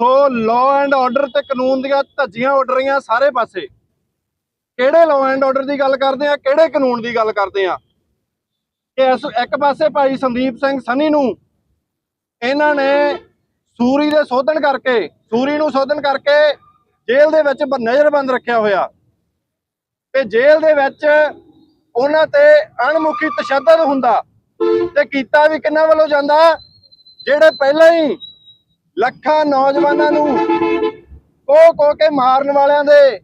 So law and order ਤੇ ਕਾਨੂੰਨ ਦੀਆਂ ਧੱਜੀਆਂ ਉੱਡ ਰਹੀਆਂ ਸਾਰੇ ਪਾਸੇ। ਕਿਹੜੇ ਲਾਅ ਐਂਡ ਆਰਡਰ ਦੀ ਗੱਲ ਕਰਦੇ ਆ, ਕਿਹੜੇ ਕਾਨੂੰਨ ਦੀ ਗੱਲ ਕਰਦੇ ਆ? ਕਿ ਇਸ ਇੱਕ ਪਾਸੇ ਭਾਈ ਸੰਦੀਪ ਸਿੰਘ ਸਨੀ ਨੂੰ ਇਹਨਾਂ ਨੇ ਸੂਰੀ ਦੇ ਸੋਧਣ ਕਰਕੇ, ਸੂਰੀ ਨੂੰ ਸੋਧਣ ਕਰਕੇ ਜੇਲ੍ਹ ਦੇ ਵਿੱਚ ਨਜ਼ਰਬੰਦ ਰੱਖਿਆ ਹੋਇਆ। ਤੇ ਜੇਲ੍ਹ ਦੇ ਵਿੱਚ ਉਹਨਾਂ ਤੇ ਅਣਮੁਖੀ ਤਸ਼ੱਦਦ ਹੁੰਦਾ ਤੇ ਕੀਤਾ ਵੀ ਕਿੰਨਾ ਵੱਲੋਂ ਜਾਂਦਾ? ਜਿਹੜੇ ਪਹਿਲਾਂ ਹੀ ਲੱਖਾਂ ਨੌਜਵਾਨਾਂ ਨੂੰ ਕੋ ਕੋ ਕੇ ਮਾਰਨ ਵਾਲਿਆਂ ਦੇ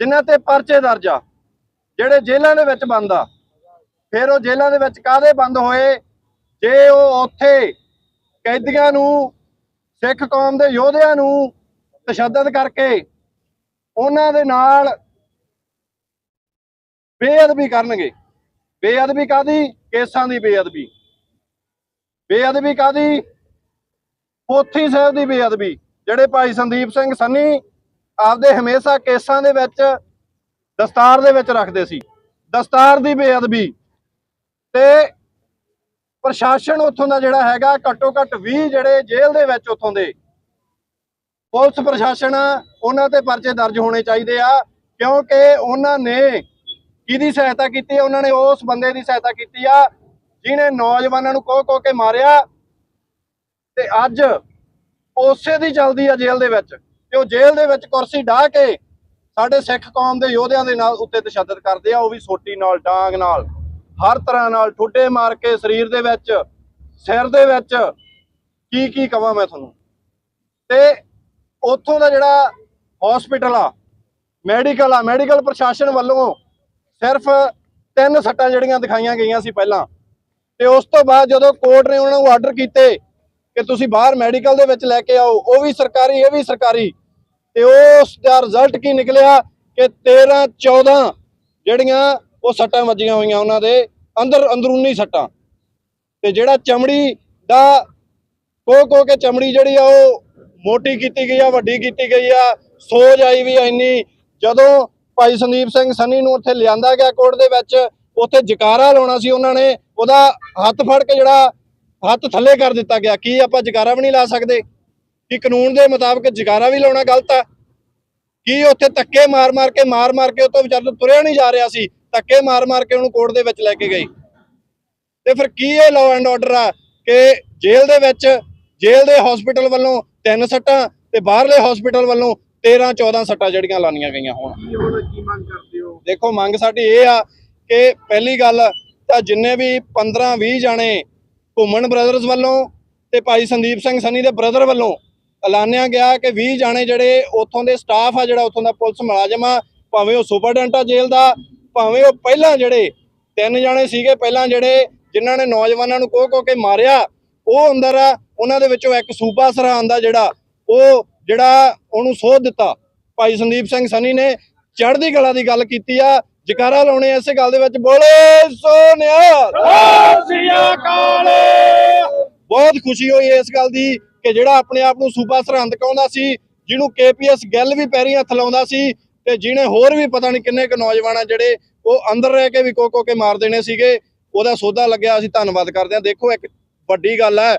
ਜਿਨ੍ਹਾਂ ਤੇ ਪਰਚੇ ਦਰਜ ਆ, ਜਿਹੜੇ ਜੇਲ੍ਹਾਂ ਦੇ ਵਿੱਚ ਬੰਦ ਆ। ਫਿਰ ਉਹ ਜੇਲ੍ਹਾਂ ਦੇ ਵਿੱਚ ਕਾਦੇ ਬੰਦ ਹੋਏ? ਜੇ ਉਹ ਉੱਥੇ ਕੈਦੀਆਂ ਨੂੰ, ਸਿੱਖ ਕੌਮ ਦੇ ਯੋਧਿਆਂ ਨੂੰ ਤਸ਼ੱਦਦ ਕਰਕੇ ਉਹਨਾਂ ਦੇ ਨਾਲ ਬੇਅਦਬੀ ਕਰਨਗੇ। ਬੇਅਦਬੀ ਕਾਦੀ ਕੇਸਾਂ ਦੀ ਬੇਅਦਬੀ। ਬੇਅਦਬੀ ਕਾਦੀ ਪੋਥੀ ਸਾਹਿਬ ਦੀ ਬੇਅਦਬੀ, ਜਿਹੜੇ ਭਾਈ ਸੰਦੀਪ ਸਿੰਘ ਸੰਨੀ ਆਪਦੇ ਹਮੇਸ਼ਾ ਕੇਸਾਂ ਦੇ ਵਿੱਚ, ਦਸਤਾਰ ਦੇ ਵਿੱਚ ਰੱਖਦੇ ਸੀ। ਦਸਤਾਰ ਦੀ ਬੇਅਦਬੀ ਤੇ ਪ੍ਰਸ਼ਾਸਨ ਉੱਥੋਂ ਦਾ ਜਿਹੜਾ ਹੈਗਾ ਘੱਟੋ ਘੱਟ 20 ਜਿਹੜੇ ਜੇਲ੍ਹ ਦੇ ਵਿੱਚ ਉੱਥੋਂ ਦੇ। ਪੁਲਿਸ ਪ੍ਰਸ਼ਾਸਨ, ਉਹਨਾਂ ਤੇ ਪਰਚੇ ਦਰਜ ਹੋਣੇ ਚਾਹੀਦੇ ਆ, ਕਿਉਂਕਿ ਉਹਨਾਂ ਨੇ ਕਿਹਦੀ ਸਹਾਇਤਾ ਕੀਤੀ ਉਹਨਾਂ ਨੇ ਉਸ ਬੰਦੇ ਦੀ ਸਹਾਇਤਾ ਕੀਤੀ ਆ, ਜਿਹਨੇ ਨੌਜਵਾਨਾਂ ਨੂੰ ਕੋਹ ਕੋਹ ਕੇ ਮਾਰਿਆ ਤੇ ਅੱਜ ਉਸੇ ਦੀ ਚੱਲਦੀ ਆ ਜੇਲ੍ਹ ਦੇ ਵਿੱਚ ਤੇ ਉਹ ਜੇਲ੍ਹ ਦੇ ਵਿੱਚ ਕੁਰਸੀ ਢਾ ਕੇ ਸਾਡੇ ਸਿੱਖ ਕੌਮ ਦੇ ਯੋਧਿਆਂ ਦੇ ਨਾਲ ਉੱਤੇ ਤਸ਼ੱਦਦ ਕਰਦੇ ਆ, ਉਹ ਵੀ ਸੋਟੀ ਨਾਲ, ਡਾਂਗ ਨਾਲ, ਹਰ ਤਰ੍ਹਾਂ ਨਾਲ ਠੁੱਡੇ ਮਾਰ ਕੇ ਸਰੀਰ ਦੇ ਵਿੱਚ, ਸਿਰ ਦੇ ਵਿੱਚ ਕੀ ਕੀ ਕਵਾਂ ਮੈਂ ਤੁਹਾਨੂੰ? ਤੇ ਉੱਥੋਂ ਦਾ ਜਿਹੜਾ ਹਸਪੀਟਲ ਆ ਮੈਡੀਕਲ ਆ ਮੈਡੀਕਲ ਪ੍ਰਸ਼ਾਸਨ ਵੱਲੋਂ ਸਿਰਫ ਤਿੰਨ ਸੱਟਾਂ ਜਿਹੜੀਆਂ ਦਿਖਾਈਆਂ ਗਈਆਂ ਸੀ ਪਹਿਲਾਂ ਤੇ ਉਸ ਤੋਂ ਬਾਅਦ ਜਦੋਂ ਕੋਰਟ ਨੇ ਉਹਨਾਂ ਨੂੰ ਆਰਡਰ ਕੀਤੇ ਕਿ ਤੁਸੀਂ ਬਾਹਰ ਮੈਡੀਕਲ ਦੇ ਵਿੱਚ ਲੈ ਕੇ ਆਓ, ਉਹ ਵੀ ਸਰਕਾਰੀ, ਇਹ ਵੀ ਸਰਕਾਰੀ। ਤੇ ਉਸ ਦਾ ਰਿਜ਼ਲਟ ਕੀ ਨਿਕਲਿਆ ਕਿ 13 14 ਜਿਹੜੀਆਂ ਉਹ ਸੱਟਾਂ ਵੱਜੀਆਂ ਹੋਈਆਂ ਉਹਨਾਂ ਦੇ, ਅੰਦਰ ਅੰਦਰੂਨੀ ਸੱਟਾਂ। ਤੇ ਜਿਹੜਾ ਚਮੜੀ ਦਾ ਕੋ ਕੋ ਕੇ ਚਮੜੀ ਜਿਹੜੀ ਆ, ਉਹ ਮੋਟੀ ਕੀਤੀ ਗਈ ਆ, ਵੱਡੀ ਕੀਤੀ ਗਈ ਆ, ਸੋਜ ਆਈ ਵੀ ਆ ਇੰਨੀ। ਜਦੋਂ ਭਾਈ ਸੰਦੀਪ ਸਿੰਘ ਸੰਨੀ ਨੂੰ ਉੱਥੇ ਲਿਆਂਦਾ ਗਿਆ ਕੋਰਟ ਦੇ ਵਿੱਚ, ਉੱਥੇ ਜਕਾਰਾ ਲਾਉਣਾ ਸੀ ਉਹਨਾਂ ਨੇ, ਉਹਦਾ ਹੱਥ ਫੜ ਕੇ ਜਿਹੜਾ ਹੱਥ ਥੱਲੇ ਕਰ ਦਿੱਤਾ ਗਿਆ। ਕੀ ਆਪਾਂ ਜਕਾਰਾ ਵੀ ਨਹੀਂ ਲਾ ਸਕਦੇ? ਕਿ ਕਾਨੂੰਨ ਦੇ ਮੁਤਾਬਕ ਜਕਾਰਾ ਵੀ ਲਾਉਣਾ ਗਲਤ ਆ? ਕੀ ਉੱਥੇ ਧੱਕੇ ਮਾਰ-ਮਾਰ ਕੇ ਮਾਰ-ਮਾਰ ਕੇ ਉਹ ਤੋਂ ਵਿਚਾਰ ਤੁਰਿਆ ਨਹੀਂ ਜਾ ਰਿਹਾ ਸੀ? ਧੱਕੇ ਮਾਰ-ਮਾਰ ਕੇ ਉਹਨੂੰ ਕੋਰਟ ਦੇ ਵਿੱਚ ਲੈ ਕੇ ਗਈ ਤੇ ਫਿਰ ਕੀ ਇਹ ਲਾਅ ਐਂਡ ਆਰਡਰ ਆ ਕਿ ਜੇਲ੍ਹ ਦੇ ਵਿੱਚ ਜੇਲ੍ਹ ਦੇ ਹਸਪੀਟਲ ਵੱਲੋਂ ਤਿੰਨ ਸੱਟਾਂ ਤੇ ਬਾਹਰਲੇ ਹਸਪੀਟਲ ਵੱਲੋਂ 13 14 ਸੱਟਾਂ ਜਿਹੜੀਆਂ ਲਾਨੀਆਂ ਗਈਆਂ ਹੁਣ। ਕੀ ਮੰਗ ਕਰਦੇ ਹੋ? ਦੇਖੋ ਮੰਗ ਸਾਡੀ ਇਹ ਆ ਕਿ ਪਹਿਲੀ ਗੱਲ ਤਾਂ ਜਿੰਨੇ ਵੀ 15 20 ਜਾਣੇ ਘੁੰਮਣ ਬ੍ਰਦਰਜ਼ ਵੱਲੋਂ ਤੇ ਭਾਈ ਸੰਦੀਪ ਸਿੰਘ ਸੰਨੀ ਦੇ ਬ੍ਰਦਰ ਵੱਲੋਂ ਐਲਾਨਿਆ ਗਿਆ ਕਿ 20 ਜਾਣੇ ਜਿਹੜੇ ਉੱਥੋਂ ਦੇ ਸਟਾਫ ਆ ਜਿਹੜਾ ਉੱਥੋਂ ਦਾ ਪੁਲਿਸ ਮੁਲਾਜ਼ਮ ਆ, ਭਾਵੇਂ ਉਹ ਸੁਪਰਡੈਂਟ ਆ ਜੇਲ੍ਹ ਦਾ, ਭਾਵੇਂ ਉਹ ਪਹਿਲਾਂ ਜਿਹੜੇ ਤਿੰਨ ਜਾਣੇ ਸੀਗੇ, ਪਹਿਲਾਂ ਜਿਹੜੇ ਜਿਨ੍ਹਾਂ ਨੇ ਨੌਜਵਾਨਾਂ ਨੂੰ ਕੋਹ ਕੋਹ ਕੇ ਮਾਰਿਆ, ਉਹ ਅੰਦਰ ਆ, ਉਹਨਾਂ ਦੇ ਵਿੱਚੋਂ ਇੱਕ ਸੂਬਾ ਸਰਹੰਦ ਦਾ ਜਿਹੜਾ, ਉਹ ਜਿਹੜਾ ਉਹਨੂੰ ਸੋਧ ਦਿੱਤਾ। ਭਾਈ ਸੰਦੀਪ ਸਿੰਘ ਸਨੀ ਨੇ ਚੜ੍ਹਦੀ ਕਲਾ ਦੀ ਗੱਲ ਕੀਤੀ ਆ ਜਕਾਰਾ ਲਾਉਣੇ ਆ ਇਸੇ ਗੱਲ ਦੇ ਵਿੱਚ। ਬੋਲੇ ਸੋਨਿਆ ਬਹੁਤ ਖੁਸ਼ੀ ਹੋਈ ਇਸ ਗੱਲ ਦੀ ਕਿ ਜਿਹੜਾ ਆਪਣੇ ਆਪ ਨੂੰ ਸੂਬਾ ਸਰਹੰਦ ਕਹਿੰਦਾ ਸੀ ਜਿਹਨੂੰ ਕੇਪੀਐਸ ਗੱਲ ਵੀ ਪੈਰੀ ਹੱਥ ਲਾਉਂਦਾ ਸੀ ਤੇ ਜਿਹਨੇ ਹੋਰ ਵੀ ਪਤਾ ਨਹੀਂ ਕਿੰਨੇ ਕੁ ਨੌਜਵਾਨ ਆ ਜਿਹੜੇ ਉਹ ਅੰਦਰ ਰਹਿ ਕੇ ਵੀ ਕੋ ਕੋ ਕੇ ਮਾਰ ਦੇਣੇ ਸੀਗੇ। ਉਹਦਾ ਸੌਦਾ ਲੱਗਿਆ ਅਸੀਂ ਧੰਨਵਾਦ ਕਰਦੇ ਹਾਂ। ਦੇਖੋ ਇੱਕ ਵੱਡੀ ਗੱਲ ਹੈ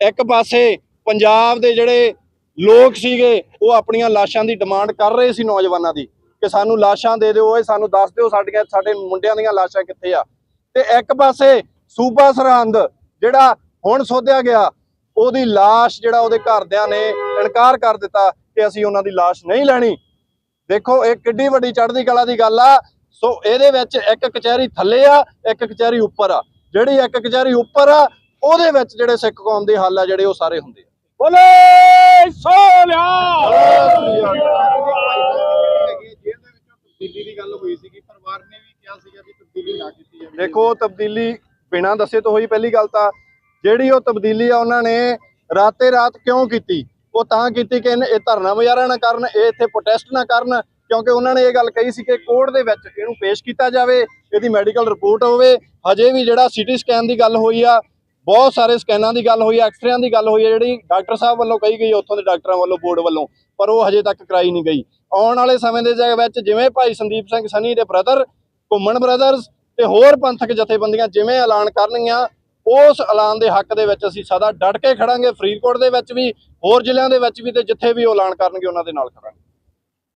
ਇੱਕ ਪਾਸੇ ਪੰਜਾਬ ਦੇ ਜਿਹੜੇ ਲੋਕ ਸੀਗੇ ਉਹ ਆਪਣੀਆਂ ਲਾਸ਼ਾਂ ਦੀ ਡਿਮਾਂਡ ਕਰ ਰਹੇ ਸੀ ਨੌਜਵਾਨਾਂ ਦੀ। ਕਿ ਸਾਨੂੰ ਲਾਸ਼ਾਂ ਦੇ ਦਿਓ ਓਏ ਸਾਨੂੰ ਦੱਸ ਦਿਓ ਸਾਡੀਆਂ, ਸਾਡੇ ਮੁੰਡਿਆਂ ਦੀਆਂ ਲਾਸ਼ਾਂ ਕਿੱਥੇ ਆ। ਤੇ ਇੱਕ ਪਾਸੇ ਸੂਬਾ ਸਰਹੰਦ, ਜਿਹੜਾ ਹੁਣ ਸੋਧਿਆ ਗਿਆ, ਉਹਦੀ ਲਾਸ਼ ਜਿਹੜਾ ਉਹਦੇ ਘਰਦਿਆਂ ਨੇ ਇਨਕਾਰ ਕਰ ਦਿੱਤਾ ਕਿ ਅਸੀਂ ਉਹਨਾਂ ਦੀ ਲਾਸ਼ ਨਹੀਂ ਲੈਣੀ। ਦੇਖੋ, ਇਹ ਕਿੱਡੀ ਵੱਡੀ ਚੜ੍ਹਦੀ ਕਲਾ ਦੀ ਗੱਲ ਆ। ਸੋ ਇਹਦੇ ਵਿੱਚ ਇੱਕ ਕਚਹਿਰੀ ਥੱਲੇ ਆ, ਇੱਕ ਕਚਹਿਰੀ ਉੱਪਰ ਆ। ਜਿਹੜੀ ਇੱਕ ਕਚਹਿਰੀ ਉੱਪਰ ਆ, ਉਹਦੇ ਵਿੱਚ ਜਿਹੜੇ ਸਿੱਖ ਕੌਮ ਦੇ ਹੱਲ ਆ, ਜਿਹੜੇ ਉਹ ਸਾਰੇ ਹੁੰਦੇ ਆ। ਬੋਲੇ ਸੋਲਿਆ ਜੇਲ੍ਹ ਦੇ ਵਿੱਚੋਂ ਤਬਦੀਲੀ ਦੀ ਗੱਲ ਹੋਈ ਸੀਗੀ ਪਰਿਵਾਰ ਨੇ ਵੀ ਕਿਹਾ ਸੀਗਾ ਵੀ ਤਬਦੀਲੀ ਨਾ ਕੀਤੀ ਜਾਵੇ ਦੇਖੋ ਤਬਦੀਲੀ ਬਿਨਾਂ ਦੱਸੇ ਤੋਂ ਹੋਈ ਪਹਿਲੀ ਗੱਲ ਤਾਂ ਜਿਹੜੀ ਉਹ ਤਬਦੀਲੀ ਆ ਉਹਨਾਂ ਨੇ ਰਾਤੇ ਰਾਤ ਕਿਉਂ ਕੀਤੀ? ਉਹ ਤਾਂ ਕੀਤੀ ਕਿ ਇਹ ਧਰਨਾ ਮੁਜ਼ਾਹਰਾ ਨਾ ਕਰਨ, ਇਹ ਇੱਥੇ ਪ੍ਰੋਟੈਸਟ ਨਾ ਕਰਨ, ਕਿਉਂਕਿ ਉਹਨਾਂ ਨੇ ਇਹ ਗੱਲ ਕਹੀ ਸੀ ਕਿ ਕੋਰਟ ਦੇ ਵਿੱਚ ਇਹਨੂੰ ਪੇਸ਼ ਕੀਤਾ ਜਾਵੇ, ਇਹਦੀ ਮੈਡੀਕਲ ਰਿਪੋਰਟ ਹੋਵੇ। ਹਜੇ ਵੀ ਜਿਹੜਾ ਸੀਟੀ ਸਕੈਨ ਦੀ ਗੱਲ ਹੋਈ ਆ, ਬਹੁਤ ਸਾਰੇ ਸਕੈਨਾਂ ਦੀ ਗੱਲ ਹੋਈ ਆ ਐਕਸਰਿਆਂ ਦੀ ਗੱਲ ਹੋਈ ਆ, ਜਿਹੜੀ ਡਾਕਟਰ ਸਾਹਿਬ ਵੱਲੋਂ ਕਹੀ ਗਈ ਉੱਥੋਂ ਦੇ ਡਾਕਟਰਾਂ ਵੱਲੋਂ, ਬੋਰਡ ਵੱਲੋਂ, ਪਰ ਉਹ ਹਜੇ ਤੱਕ ਕਰਾਈ ਨਹੀਂ ਗਈ। ਆਉਣ ਵਾਲੇ ਸਮੇਂ ਦੇ ਵਿੱਚ ਜਿਵੇਂ ਭਾਈ ਸੰਦੀਪ ਸਿੰਘ ਸਨੀ ਦੇ ਬ੍ਰਦਰ ਘੁੰਮਣ ਬ੍ਰਦਰਸ ਤੇ ਹੋਰ ਪੰਥਕ ਜਥੇਬੰਦੀਆਂ ਜਿਵੇਂ ਐਲਾਨ ਕਰਨਗੀਆਂ, ਉਸ ਐਲਾਨ ਦੇ ਹੱਕ ਦੇ ਵਿੱਚ ਅਸੀਂ ਸਦਾ ਡਟ ਕੇ ਖੜਾਂਗੇ, ਫਰੀਦਕੋਟ ਦੇ ਵਿੱਚ ਵੀ, ਹੋਰ ਜ਼ਿਲ੍ਹਿਆਂ ਦੇ ਵਿੱਚ ਵੀ ਤੇ ਜਿੱਥੇ ਵੀ ਉਹ ਐਲਾਨ ਕਰਨਗੇ, ਉਹਨਾਂ ਦੇ ਨਾਲ ਖੜਾਂਗੇ।